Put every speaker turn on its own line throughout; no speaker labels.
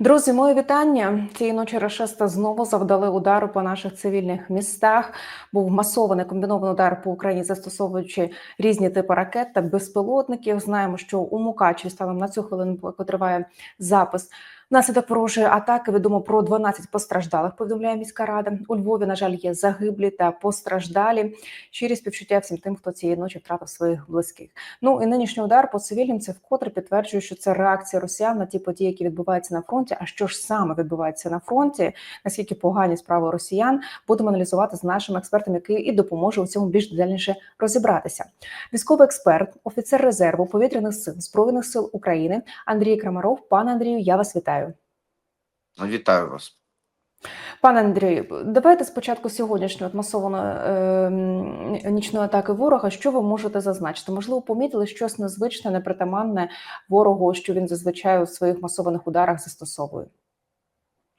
Друзі, моє вітання. Цієї ночі рашисти знову завдали удару по наших цивільних містах. Був масований комбінований удар по Україні, застосовуючи різні типи ракет та безпілотників. Знаємо, що у Мукачеві станом на цю хвилину, поки триває запис. Внаслідок ворожої атаки відомо про 12 постраждалих. Повідомляє міська рада. У Львові, на жаль, є загиблі та постраждалі. Щирі співчуття всім тим, хто цієї ночі втратив своїх близьких. Ну і нинішній удар по цивільним це вкотре підтверджує, що це реакція росіян на ті події, які відбуваються на фронті. А що ж саме відбувається на фронті? Наскільки погані справи росіян будемо аналізувати з нашим експертом, який і допоможе у цьому більш детальніше розібратися. Військовий експерт, офіцер резерву повітряних сил збройних сил України Андрій Крамаров. Пане Андрію, я вас вітаю.
Вітаю вас.
Пане Андрію, давайте спочатку сьогоднішньої масованої е, нічної атаки ворога. Що ви можете зазначити? Можливо, помітили щось незвичне, непритаманне ворогу, що він зазвичай у своїх масованих ударах застосовує?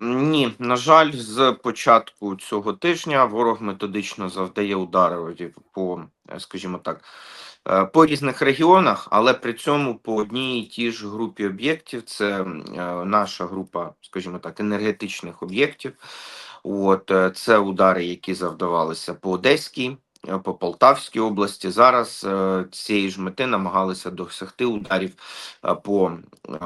Ні, на жаль, з початку цього тижня ворог методично завдає ударів по, скажімо так, по різних регіонах, але при цьому по одній і тій ж групі об'єктів. Це е, наша група, скажімо так, енергетичних об'єктів. От е, це удари, які завдавалися по Одеській, е, по Полтавській області. Зараз е, цієї ж мети намагалися досягти ударів е, по е,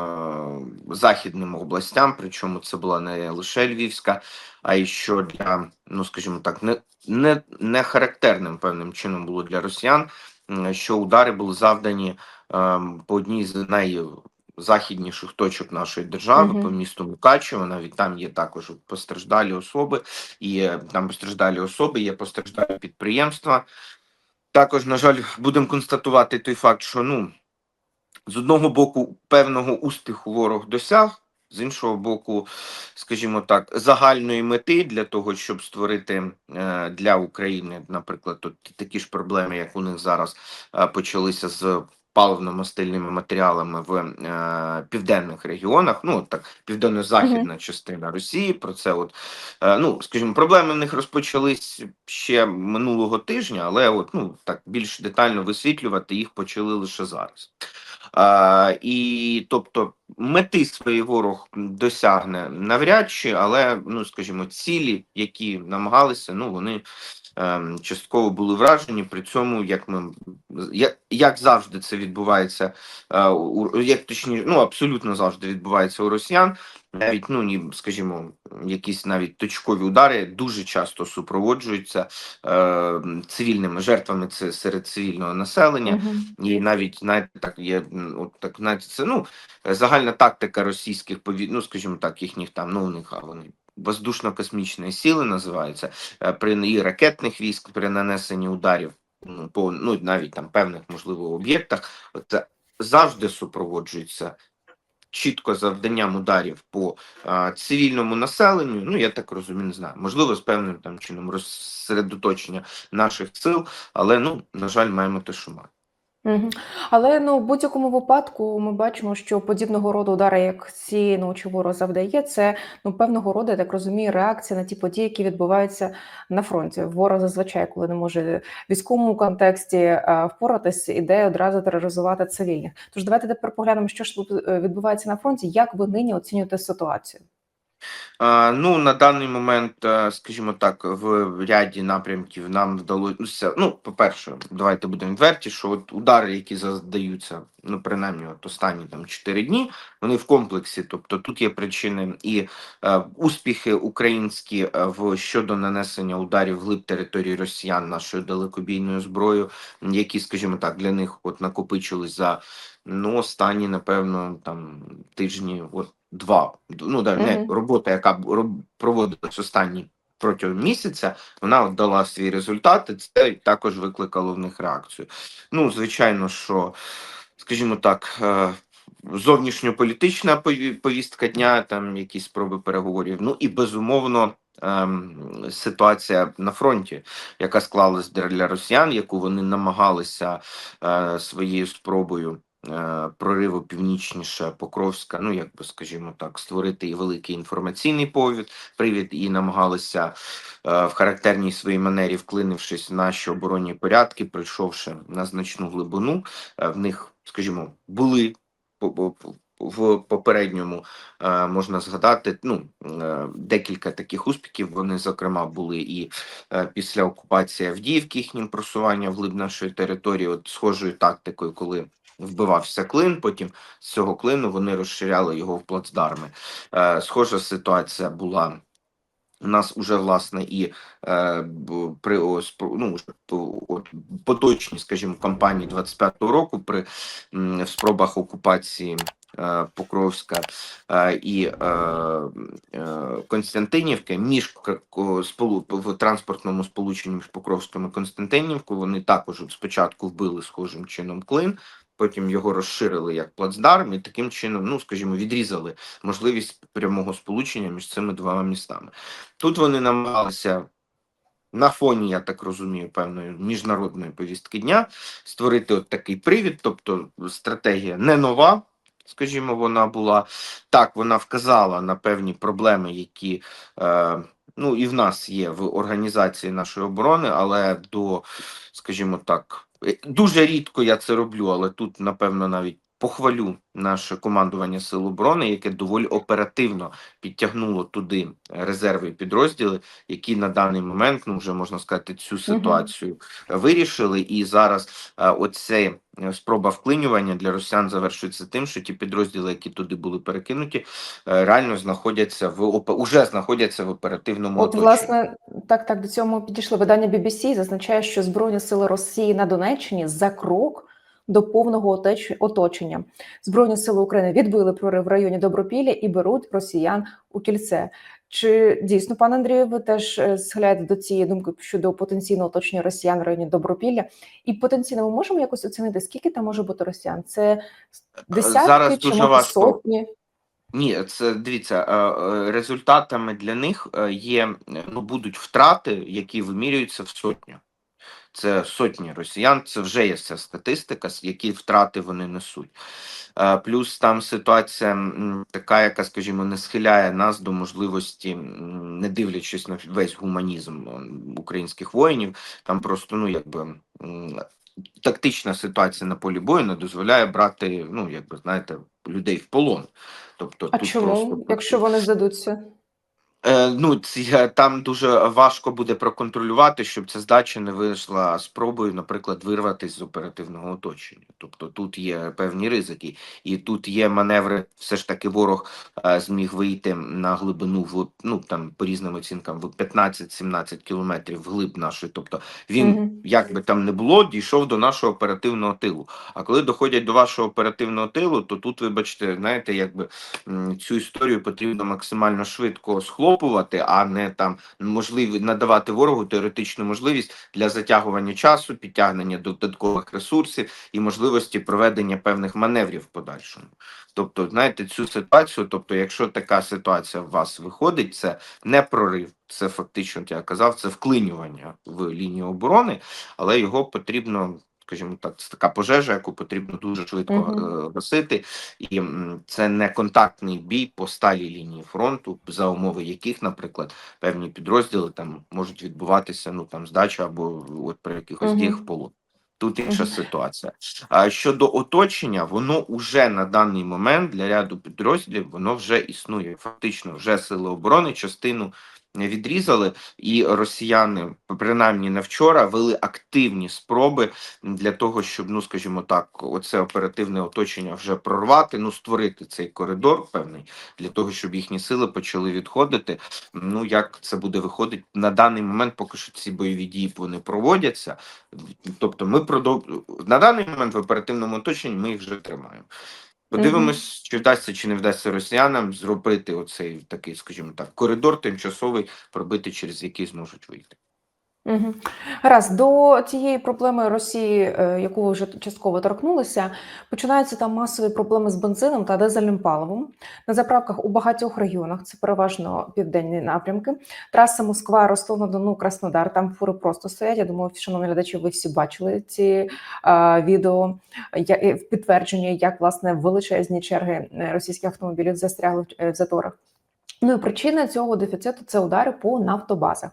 західним областям. Причому це була не лише Львівська, а й що для, ну скажімо так, не, не, не характерним певним чином було для росіян, що удари були завдані е, по одній з найзахідніших точок нашої держави,
Мгм.
по місту Мукачево. Навіть там є також постраждалі особи, і е, там постраждалі особи, є постраждалі підприємства. Також, на жаль, будемо констатувати той факт, що ну з одного боку певного успіху ворог досяг, з іншого боку, скажімо так, загальної мети для того, щоб створити е, для України, наприклад, тут такі ж проблеми, як у них зараз е, почалися з паливно-мастильними матеріалами в е, південних регіонах. Ну так, південно-західна частина Росії. Про це, от е, ну скажімо, проблеми в них розпочались ще минулого тижня, але от ну так більш детально висвітлювати їх почали лише зараз. А, і тобто мети свої ворог досягне навряд чи, але ну скажімо, цілі, які намагалися, ну вони частково були вражені. При цьому, як ми як, як завжди це відбувається, е, у як точніше, ну абсолютно завжди відбувається у росіян. Навіть ну ні, скажімо, якісь навіть точкові удари дуже часто супроводжуються е, цивільними жертвами. Це серед цивільного населення.
Мгм.
І навіть знаєте, так є от так, навіть це ну загальна тактика російських пові... ну, скажімо так, їхніх там, ну у них а вони воздушно-космічної сили називаються е, при і ракетних військ при нанесенні ударів ну, по ну навіть там певних можливо об'єктах. Це завжди супроводжується. Чітко завданням ударів по а, цивільному населенню, ну я так розумію, не знаю, можливо, з певним там чином розсередоточення наших сил, але ну на жаль, маємо те, що маємо.
Але ну в будь-якому випадку ми бачимо, що подібного роду удари, як ці ночі ворог завдає, це ну певного роду, я так розумію, реакція на ті події, які відбуваються на фронті. Ворог зазвичай, коли не може в військовому контексті е, впоратись, іде одразу тероризувати цивільних. Тож давайте тепер поглянемо, що ж е, відбувається на фронті. Як ви нині оцінюєте ситуацію?
Ну, на даний момент, е, скажімо так, в ряді напрямків нам вдалося. Ну, по-перше, давайте будемо відверті, що от удари, які задаються, ну принаймні, от останні там 4 дні, вони в комплексі. Тобто тут є причини і е, успіхи українські е, в щодо нанесення ударів глиб території росіян нашою далекобійною зброєю, які, скажімо так, для них от накопичились за ну останні, напевно, там тижні. от два. Ну да, не
Мгм.
робота, яка проводилась останні протягом місяця, вона дала свій результат, і це також викликало в них реакцію. Ну, звичайно, що, скажімо так, е, зовнішньополітична повістка дня, там якісь спроби переговорів. Ну і безумовно. ем, Ситуація на фронті, яка склалась для росіян, яку вони намагалися е, своєю спробою прориву північніше Покровська, ну як би скажімо так, створити і великий інформаційний повід, привід, і намагалися е, в характерній своїй манері, вклинившись в наші оборонні порядки, прийшовши на значну глибину, е, в них, скажімо, були в попередньому е, можна згадати ну, е, декілька таких успіхів. Вони, зокрема, були і е, після окупації Авдіївки, їхнім просування вглиб нашої території, от схожою тактикою, коли вбивався клин, потім з цього клину вони розширяли його в плацдарми. Е, Схожа ситуація була. У нас уже власне і е, при ось ну, от, поточній, скажімо, кампанії 25-го року при м, спробах окупації е, Покровська е, і е, е, Константинівки між сполу в транспортному сполученні між Покровськом і Константинівкою. Вони також спочатку вбили схожим чином клин. Потім його розширили як плацдарм і таким чином, ну скажімо, відрізали можливість прямого сполучення між цими двома містами. Тут вони намагалися на фоні, я так розумію, певної міжнародної повістки дня створити от такий привід, тобто стратегія не нова. Скажімо, вона була так, вона вказала на певні проблеми, які е, ну і в нас є в організації нашої оборони, але до, скажімо так, дуже рідко я це роблю, але тут, напевно, навіть похвалю наше командування Сил оборони, яке доволі оперативно підтягнуло туди резерви і підрозділи, які на даний момент, ну вже можна сказати, цю ситуацію вирішили. І зараз е, оце е, спроба вклинювання для росіян завершується тим, що ті підрозділи, які туди були перекинуті, е, реально знаходяться в уже знаходяться в оперативному
От,
оточенні.
власне, так, так, до цього ми підійшли. Видання BBC зазначає, що Збройні сили Росії на Донеччині за крок до повного оточення. Збройні сили України відбили прорив в районі Добропілля і беруть росіян у кільце. Чи дійсно, пане Андрію, ви теж е, схиляєте до цієї думки щодо потенційного оточення росіян в районі Добропілля? І потенційно ми можемо якось оцінити, скільки там може бути росіян? Це десятки
зараз
чи
дуже
може
важко.
сотні?
Ні, це дивіться, е, е, результатами для них е, є е, ну будуть втрати, які вимірюються в сотню. Це сотні росіян, це вже є ця статистика, які втрати вони несуть. Е, Плюс там ситуація така, яка, скажімо, не схиляє нас до можливості, не дивлячись на весь гуманізм українських воїнів, там просто ну якби. Тактична ситуація на полі бою не дозволяє брати, ну якби знаєте, людей в полон. Тобто
А
тут
чому,
просто
якщо вони здадуться?
Е, ну, там дуже важко буде проконтролювати, щоб ця здача не вийшла спробою, наприклад, вирватися з оперативного оточення. Тобто тут є певні ризики, і тут є маневри. Все ж таки, ворог е, зміг вийти на глибину в ну там по різним оцінкам в 15-17 кілометрів вглиб нашої. Тобто він,
Мгм.
як би там не було, дійшов до нашого оперативного тилу. А коли доходять до вашого оперативного тилу, то тут, вибачте, знаєте, якби цю історію потрібно максимально швидко схлопувати, а не там можливі надавати ворогу теоретичну можливість для затягування часу, підтягнення додаткових ресурсів і можливості проведення певних маневрів в подальшому. Тобто, знаєте, цю ситуацію, тобто, якщо така ситуація у вас виходить, це не прорив, це фактично, я казав, це вклинювання в лінію оборони, але його потрібно. Скажімо так, це така пожежа, яку потрібно дуже швидко е, гасити, і це не контактний бій по сталій лінії фронту, за умови яких, наприклад, певні підрозділи там можуть відбуватися, ну там здача або от при якихось
Мгм.
діях в полон. Тут інша ситуація. А щодо оточення, воно уже на даний момент для ряду підрозділів воно вже існує. Фактично, вже сили оборони частину відрізали, і росіяни, принаймні не вчора, вели активні спроби для того, щоб, ну скажімо так, оце оперативне оточення вже прорвати, ну створити цей коридор певний для того, щоб їхні сили почали відходити. Ну як це буде виходити на даний момент, поки що ці бойові дії вони проводяться. Тобто, ми продов... на даний момент в оперативному оточенні ми їх вже тримаємо. Подивимось, чи вдасться чи не вдасться росіянам зробити оцей такий, скажімо так, коридор тимчасовий, пробити, через який зможуть вийти.
Угу. Гаразд, до цієї проблеми Росії, е, яку ви вже частково торкнулися, починаються там масові проблеми з бензином та дизельним паливом. На заправках у багатьох регіонах, це переважно південні напрямки. Траса Москва, Ростов на Дону, Краснодар. Там фури просто стоять. Я думаю, шановні глядачі, ви всі бачили ці е, відео я, підтвердження, як власне величезні черги е, російських автомобілів застрягли е, в заторах. Ну і причина цього дефіциту це удари по нафтобазах.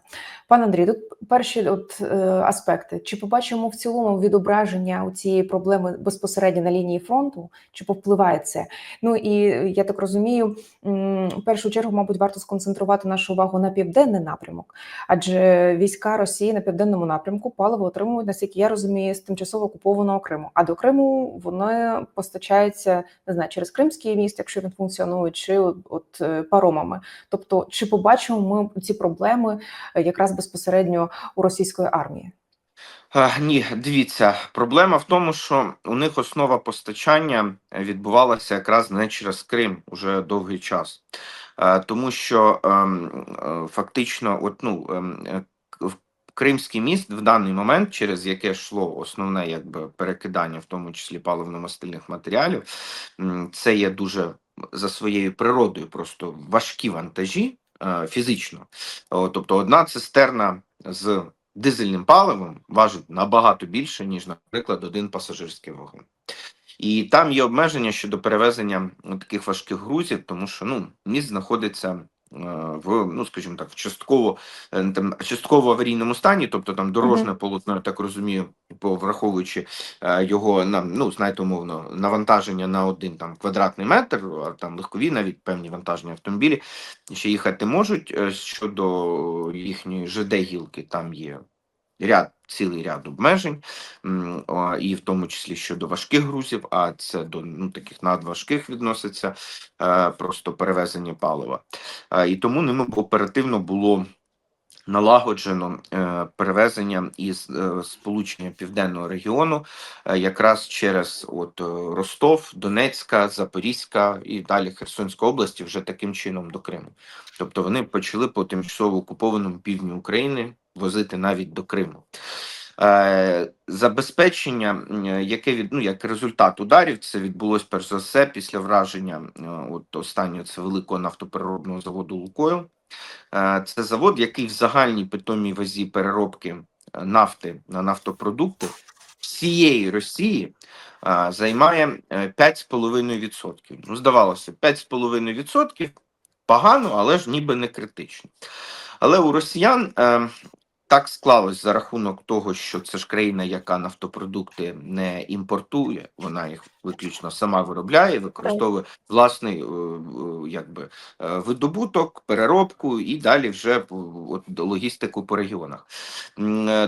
Пане Андрій, тут перші от, е, аспекти. Чи побачимо в цілому відображення у цієї проблеми безпосередньо на лінії фронту? Чи повпливає це? Ну і я так розумію, в першу чергу, мабуть, варто сконцентрувати нашу увагу на південний напрямок, адже війська Росії на південному напрямку паливо отримують, наскільки я розумію, з тимчасово окупованого Криму. А до Криму воно постачається не знаю через Кримський міст, якщо він функціонує, чи от, от е, паромами. Тобто, чи побачимо ми ці проблеми е, якраз безпосередньо у російської армії?
А, ні, дивіться, проблема в тому, що у них основа постачання відбувалася якраз не через Крим уже довгий час, Е, тому що ем, е, фактично, от ну ем, е, Кримський міст в даний момент, через яке йшло основне якби перекидання, в тому числі паливно-мастильних матеріалів, це є дуже за своєю природою просто важкі вантажі е, фізично. Тобто, одна цистерна з дизельним паливом важить набагато більше, ніж, наприклад, один пасажирський вагон. І там є обмеження щодо перевезення таких важких грузів, тому що ну, міст знаходиться е, в, ну скажімо так, в частково е, там частково аварійному стані, тобто там дорожне полотно, я так розумію, враховуючи е, його на ну знаєте, умовно навантаження на один там квадратний метр, а там легкові навіть певні вантажні автомобілі ще їхати можуть. Е, Щодо їхньої ЖД гілки, там є ряд, цілий ряд обмежень, і в тому числі щодо важких грузів, а це до ну, таких надважких відноситься е, просто перевезення палива. Е, І тому ними оперативно було налагоджено е, перевезення із сполучення південного регіону якраз через от Ростов, Донецька, Запорізька і далі Херсонська області вже таким чином до Криму. Тобто вони почали по тимчасово окупованому півдні України возити навіть до Криму. Е, забезпечення, яке від ну як результат ударів, це відбулось перш за все після враження е, от останнього це великого нафтопереробного заводу Лукойл. Е, Це завод, який в загальній питомій вазі переробки нафти на нафтопродукти всієї Росії займає е, 5,5%. Ну, здавалося, 5,5% погано, але ж ніби не критично. Але у росіян так склалось за рахунок того, що це ж країна, яка нафтопродукти не імпортує, вона їх виключно сама виробляє, використовує власний е, е, якби е, видобуток, переробку і далі вже от, логістику по регіонах.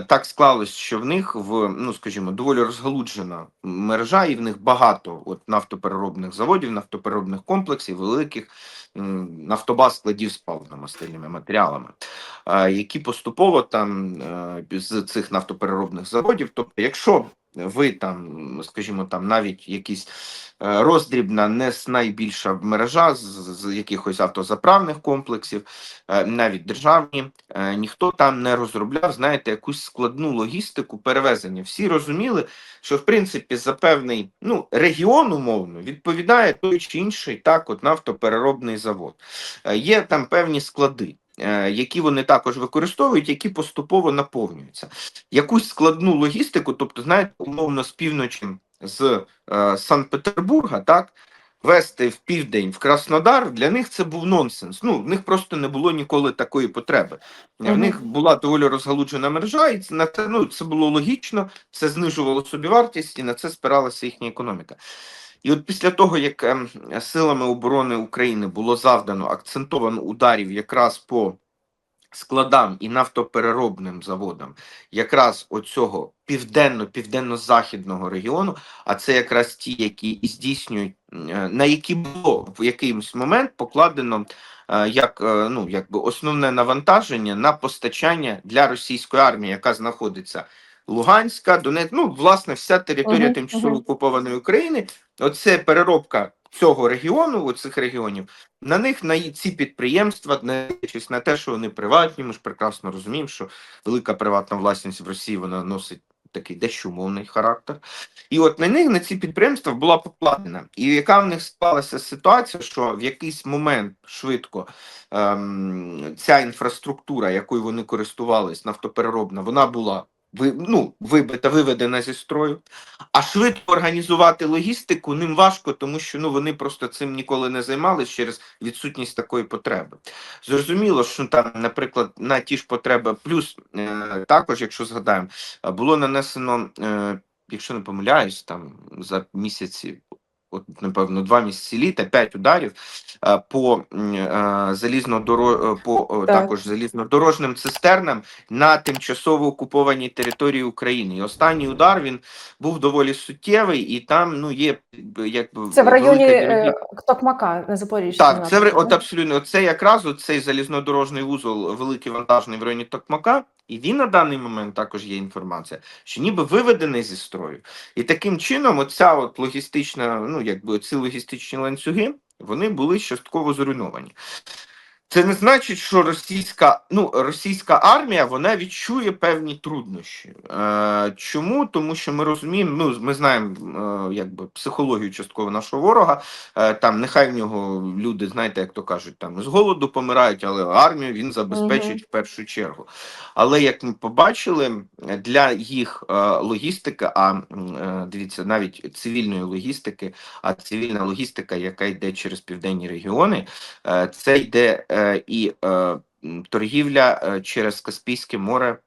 Так склалось, що в них в ну скажімо, доволі розгалуджена мережа, і в них багато от нафтопереробних заводів, нафтопереробних комплексів, великих нафтобаз складів з паливно-мастильними матеріалами, які поступово там е, з цих нафтопереробних заводів. Тобто, якщо ви там, скажімо, там навіть якісь е, роздрібна, не найбільша мережа з, з якихось автозаправних комплексів, е, навіть державні, е, ніхто там не розробляв, знаєте, якусь складну логістику перевезення. Всі розуміли, що в принципі за певний ну регіон умовно відповідає той чи інший так, от нафтопереробний завод. Є там певні склади. Е, Які вони також використовують, які поступово наповнюються. Якусь складну логістику, тобто, знаєте, умовно з півночі з е, Санкт-Петербурга, так вести в південь в Краснодар для них це був нонсенс. Ну в них просто не було ніколи такої потреби. В них була доволі розгалуджена мережа, і це на це ну це було логічно, це знижувало собівартість, і на це спиралася їхня економіка. І от після того, як ем, силами оборони України було завдано акцентовано ударів якраз по складам і нафтопереробним заводам, якраз оцього південно-південно-західного регіону, а це якраз ті, які і здійснюють, е, на які було в якийсь момент покладено е, як е, ну якби основне навантаження на постачання для російської армії, яка знаходиться Луганська, Донецьк, ну власне, вся територія
Мгм,
тимчасово окупованої України. Оце переробка цього регіону, оцих регіонів. На них на ці підприємства, не дивлячись на те, що вони приватні, ми ж прекрасно розуміємо, що велика приватна власність в Росії вона носить такий дещо умовний характер. І от на них на ці підприємства була покладена. І яка в них склалася ситуація, що в якийсь момент швидко ем, ця інфраструктура, якою вони користувались, нафтопереробна, вона була ну, вибита, виведена зі строю. А швидко організувати логістику ним важко, тому що ну, вони просто цим ніколи не займалися через відсутність такої потреби. Зрозуміло, що там, наприклад, на ті ж потреби, плюс е, також, якщо згадаємо, було нанесено, е, якщо не помиляюсь, там за місяці. От, напевно, два місяці літа, п'ять ударів е, по е, по е,
Так.
також залізнодорожним цистернам на тимчасово окупованій території України. І останній удар він був доволі суттєвий, і там ну є якби
Це в районі
велика
Токмака на Запоріжжі.
так, це в- от абсолютно це якраз цей залізнодорожний вузол великий вантажний в районі Токмака. І він на даний момент також є інформація, що ніби виведений зі строю. І таким чином, оця от логістична, ну якби ці логістичні ланцюги, вони були частково зруйновані. Це не значить, що російська, ну, російська армія вона відчує певні труднощі. Е, чому? Тому що ми розуміємо, ну ми знаємо е, якби психологію частково нашого ворога. Е, там нехай в нього люди, знаєте, як то кажуть, там з голоду помирають, але армію він забезпечить
Мгм.
в першу чергу. Але як ми побачили, для їх е, логістики, а е, дивіться, навіть цивільної логістики, а цивільна логістика, яка йде через південні регіони, е, це йде е, і е, торгівля е, через Каспійське море.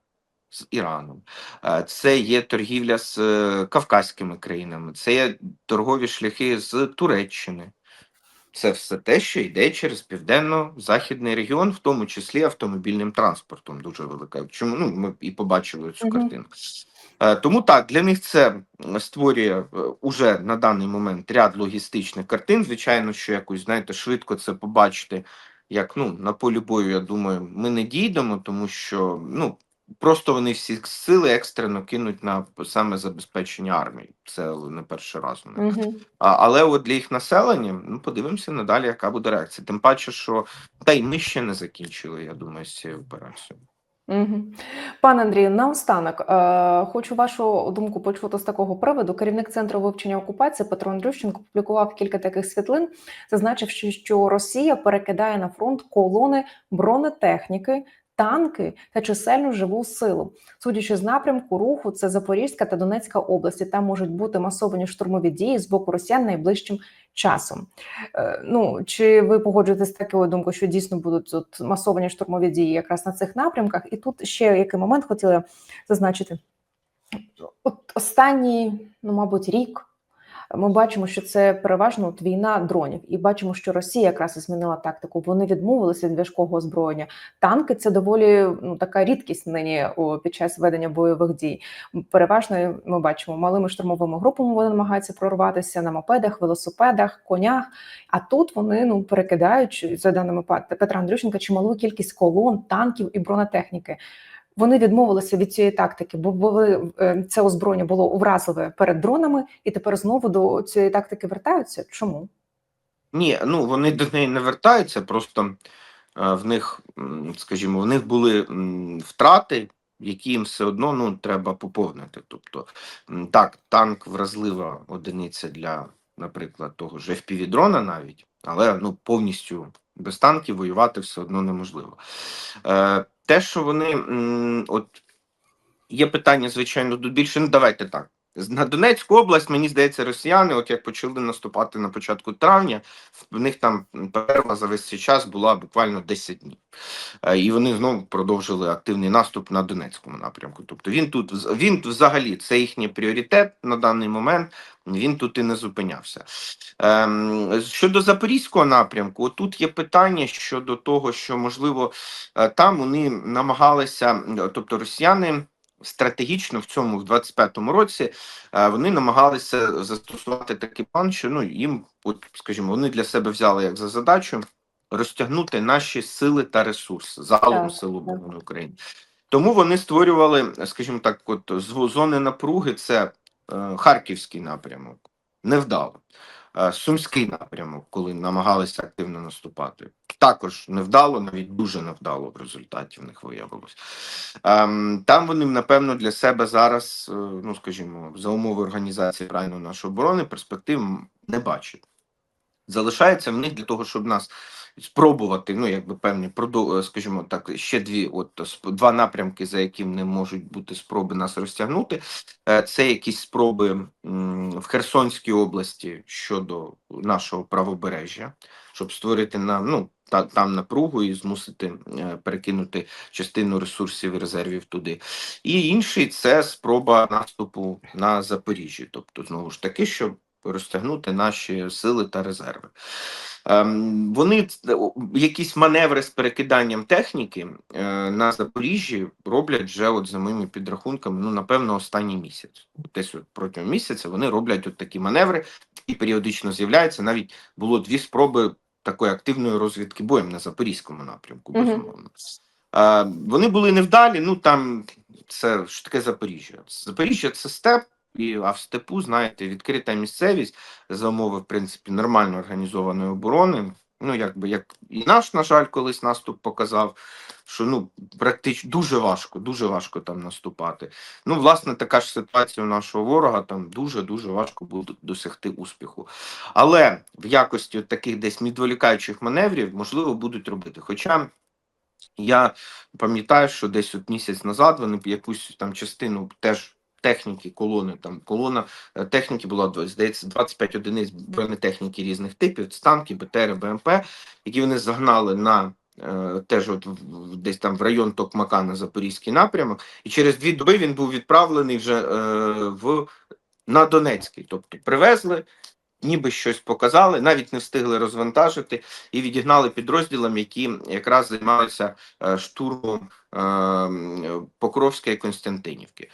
З Іраном, Е, це є торгівля з е, Кавказькими країнами, це є торгові шляхи з Туреччини. Це все те, що йде через південно-західний регіон, в тому числі автомобільним транспортом. Дуже велика. Чому ну ми і побачили цю
Мгм.
картину. Е, Тому так для них це створює е, уже на даний момент ряд логістичних картин. Звичайно, що якось знаєте, швидко це побачити, як ну на полі бою. Я думаю, ми не дійдемо, тому що ну просто вони всі сили екстрено кинуть на саме забезпечення армії. Це не перший раз.
Угу.
А, але от для їх населення, ну подивимося надалі, яка буде реакція. Тим паче, що та й ми ще не закінчили, я думаю, з цією операцією.
Пане Андрію, наостанок е, хочу вашу думку почути з такого приводу. Керівник центру вивчення окупації Петро Андрющенко публікував кілька таких світлин, зазначивши, що Росія перекидає на фронт колони бронетехніки. Танки та чисельну живу силу, судячи з напрямку руху, це Запорізька та Донецька області. Там можуть бути масовані штурмові дії з боку росіян найближчим часом. Е, Ну чи ви погоджуєтесь з такою думкою, що дійсно будуть тут масовані штурмові дії якраз на цих напрямках? І тут ще який момент хотіла зазначити. От останній, ну мабуть, рік ми бачимо, що це переважно от війна дронів, і бачимо, що Росія якраз і змінила тактику. Вони відмовилися від важкого озброєння. Танки це доволі ну така рідкість нині під час ведення бойових дій. Переважно ми бачимо малими штурмовими групами. Вони намагаються прорватися на мопедах, велосипедах, конях. А тут вони ну перекидають за даними Пет- Петра Андрющенка чималу кількість колон, танків і бронетехніки. Вони відмовилися від цієї тактики, бо були е, це озброєння було уразливе перед дронами, і тепер знову до цієї тактики вертаються. Чому?
Ні, ну вони до неї не вертаються, просто е, в них, скажімо, в них були втрати, які їм все одно ну, треба поповнити. Тобто, так, танк вразлива одиниця для, наприклад, того ж FPV-дрона навіть, але ну, повністю без танків воювати все одно неможливо. Е, те, що вони от є питання, звичайно, тут більше. Ну, давайте так. На Донецьку область, мені здається, росіяни, от як почали наступати на початку травня, в них там перерва за весь цей час була буквально 10 днів. Е, І вони знову продовжили активний наступ на Донецькому напрямку. Тобто він тут він взагалі це їхній пріоритет на даний момент. Він тут і не зупинявся. Ем, щодо запорізького напрямку, тут є питання щодо того, що можливо е, там вони намагалися, тобто росіяни стратегічно в цьому в 25-му році е, вони намагалися застосувати такий план, що ну їм, от скажімо, вони для себе взяли як за задачу розтягнути наші сили та ресурси загалом сил оборони України. Тому вони створювали, скажімо так, от зони напруги це е, Харківський напрямок, невдало. Е, Сумський напрямок, коли намагалися активно наступати, також невдало, навіть дуже невдало в результаті в них виявилось. Ем, там вони, напевно, для себе зараз, е, ну скажімо, за умови організації правильно нашої оборони, перспектив не бачать. Залишається в них для того, щоб нас спробувати, ну якби певні продо- е, скажімо так, ще дві, от два напрямки, за яким не можуть бути спроби нас розтягнути. Е, Це якісь спроби в Херсонській області щодо нашого правобережжя, щоб створити на ну та там напругу і змусити е, перекинути частину ресурсів і резервів туди. І інший це спроба наступу на Запоріжжя, тобто знову ж таки, щоб розтягнути наші сили та резерви. Ем, Вони якісь маневри з перекиданням техніки е, на Запоріжжі роблять вже от за моїми підрахунками, ну напевно, останній місяць. Десь от протягом місяця вони роблять от такі маневри і періодично з'являються. Навіть було дві спроби такої активної розвідки боєм на запорізькому напрямку. Безумовно. Е, Вони були невдалі. Ну там це ж таке Запоріжжя. Запоріжжя це степ. І, а в степу, знаєте, відкрита місцевість за умови, в принципі, нормально організованої оборони. Ну, якби як і наш, на жаль, колись наступ показав, що ну практично дуже важко, дуже важко там наступати. Ну, власне, така ж ситуація у нашого ворога. Там дуже дуже важко буде досягти успіху. Але в якості от таких десь відволікаючих маневрів можливо будуть робити. Хоча я пам'ятаю, що десь от місяць назад вони якусь там частину теж. Техніки, колони там колона е, техніки була здається 25 одиниць бронетехніки різних типів, це танки, БТР, БМП, які вони загнали на е, теж от десь там в район Токмака на Запорізький напрямок, і через дві доби він був відправлений вже е, в на Донецький. Тобто привезли, ніби щось показали, навіть не встигли розвантажити і відігнали підрозділам, які якраз займалися е, штурмом е, Покровська і Константинівки.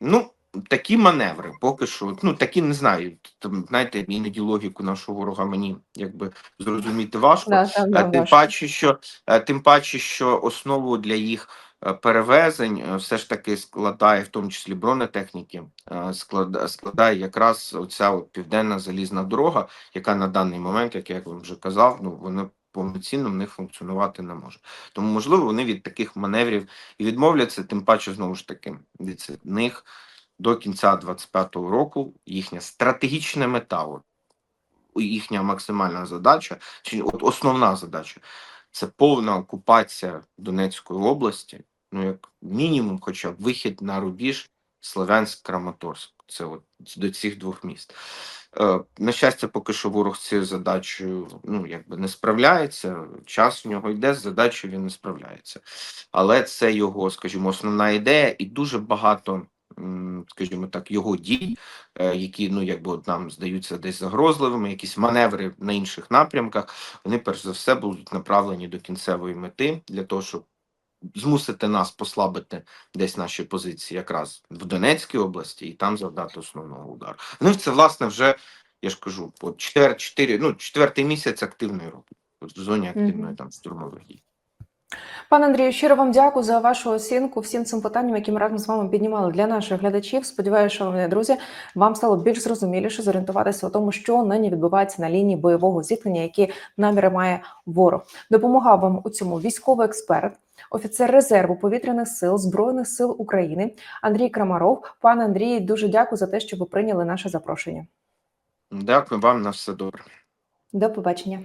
Ну, такі маневри, поки що, ну такі не знаю. Там, знаєте, іноді логіку нашого ворога мені якби зрозуміти важко.
Да,
Тим
важко.
паче, що тим паче, що основу для їх е, перевезень е, все ж таки складає, в тому числі бронетехніки, е, склада- складає якраз оця от південна залізна дорога, яка на даний момент, як я вам вже казав, ну вона повноцінно в них функціонувати не може. Тому, можливо, вони від таких маневрів і відмовляться, тим паче, знову ж таки, від них до кінця 25-го року їхня стратегічна мета, от, їхня максимальна задача, чи от основна задача це повна окупація Донецької області, ну як мінімум, хоча б вихід на рубіж Слов'янськ-Краматорськ. Це от до цих двох міст. Е, на щастя, поки що ворог цією задачею ну якби не справляється. Час в нього йде, з задачею він не справляється. Але це його, скажімо, основна ідея, і дуже багато, скажімо так, його дій, е, які ну якби нам здаються десь загрозливими, якісь маневри на інших напрямках, вони перш за все будуть направлені до кінцевої мети для того, щоб змусити нас послабити десь наші позиції, якраз в Донецькій області, і там завдати основного удару. Ну це власне вже я ж кажу, по 4, 4, ну четвертий місяць активної роботи в зоні активної там штурмових дій.
Пане Андрію, щиро вам дякую за вашу оцінку всім цим питанням, які ми разом з вами піднімали для наших глядачів. Сподіваюся, шановні друзі, вам стало більш зрозуміліше зорієнтуватися у тому, що нині відбувається на лінії бойового зіткнення, які наміри має ворог. Допомагав вам у цьому військовий експерт, офіцер резерву повітряних сил збройних сил України Андрій Крамаров. Пане Андрій, дуже дякую за те, що ви прийняли наше запрошення.
Дякую вам на все добре.
До побачення.